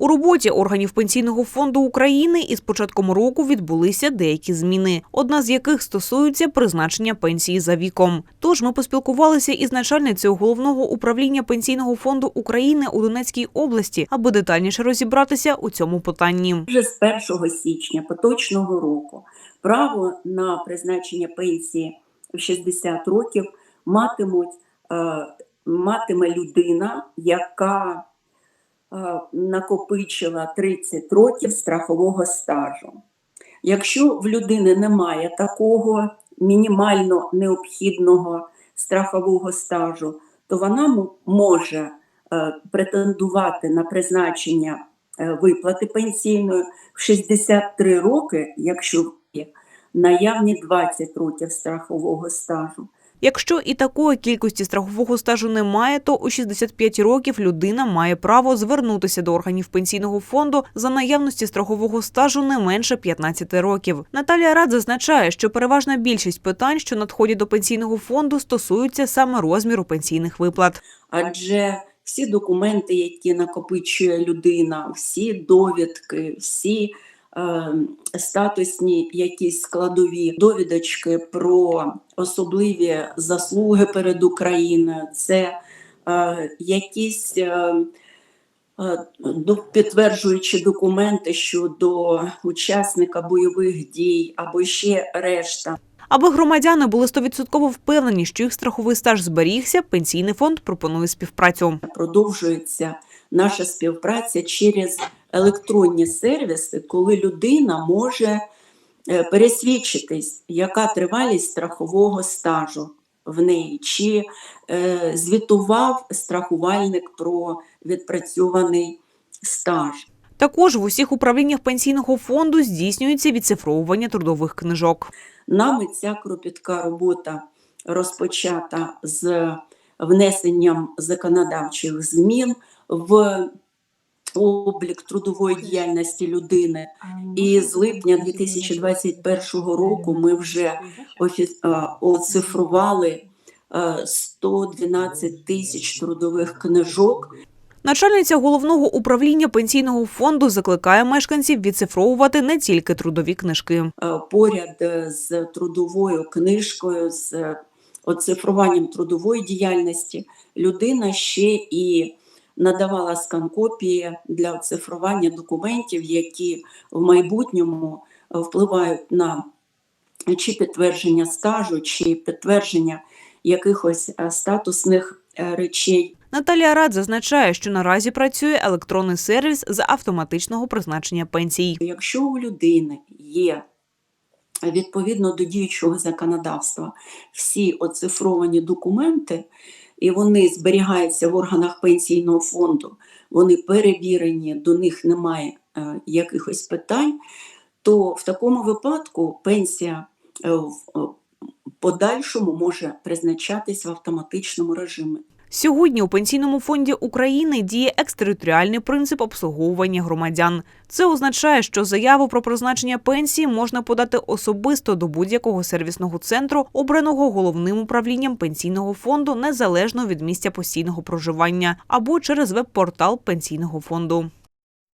У роботі органів пенсійного фонду України із початком року відбулися деякі зміни, одна з яких стосується призначення пенсії за віком. Тож ми поспілкувалися із начальницею головного управління пенсійного фонду України у Донецькій області, аби детальніше розібратися у цьому питанні. Вже з 1 січня поточного року право на призначення пенсії в 60 років матимуть, е, матиме людина, яка накопичила 30 років страхового стажу. Якщо в людини немає такого мінімально необхідного страхового стажу, то вона може е, претендувати на призначення е, виплати пенсійної в 63 роки, якщо наявні 20 років страхового стажу. Якщо і такої кількості страхового стажу немає, то у 65 років людина має право звернутися до органів пенсійного фонду за наявності страхового стажу не менше 15 років. Наталія Рад зазначає, що переважна більшість питань, що надходять до пенсійного фонду, стосуються саме розміру пенсійних виплат. адже всі документи, які накопичує людина, всі довідки, всі статусні якісь складові довідочки про особливі заслуги перед Україною, це е, якісь е, е, підтверджуючі документи щодо учасника бойових дій або ще решта. Аби громадяни були 100% впевнені, що їх страховий стаж зберігся, пенсійний фонд пропонує співпрацю. продовжується наша співпраця через електронні сервіси, коли людина може е, пересвідчитись, яка тривалість страхового стажу в неї, чи е, звітував страхувальник про відпрацьований стаж. Також в усіх управліннях пенсійного фонду здійснюється відцифровування трудових книжок. Нами ця кропітка робота розпочата з внесенням законодавчих змін в облік трудової діяльності людини. І з липня 2021 року ми вже офі- а, оцифрували е, 112 тисяч трудових книжок. Начальниця головного управління пенсійного фонду закликає мешканців відцифровувати не тільки трудові книжки. Е, поряд е, з трудовою книжкою, з е, оцифруванням трудової діяльності, людина ще і надавала скан-копії для оцифрування документів, які в майбутньому е, впливають на чи підтвердження стажу, чи підтвердження якихось е, статусних е, речей. Наталія Рад зазначає, що наразі працює електронний сервіс з автоматичного призначення пенсій. Якщо у людини є відповідно до діючого законодавства всі оцифровані документи, і вони зберігаються в органах пенсійного фонду, вони перевірені, до них немає е, якихось питань, то в такому випадку пенсія е, в е, подальшому може призначатись в автоматичному режимі. Сьогодні у пенсійному фонді України діє екстериторіальний принцип обслуговування громадян. Це означає, що заяву про призначення пенсії можна подати особисто до будь-якого сервісного центру, обраного головним управлінням пенсійного фонду незалежно від місця постійного проживання, або через веб-портал пенсійного фонду.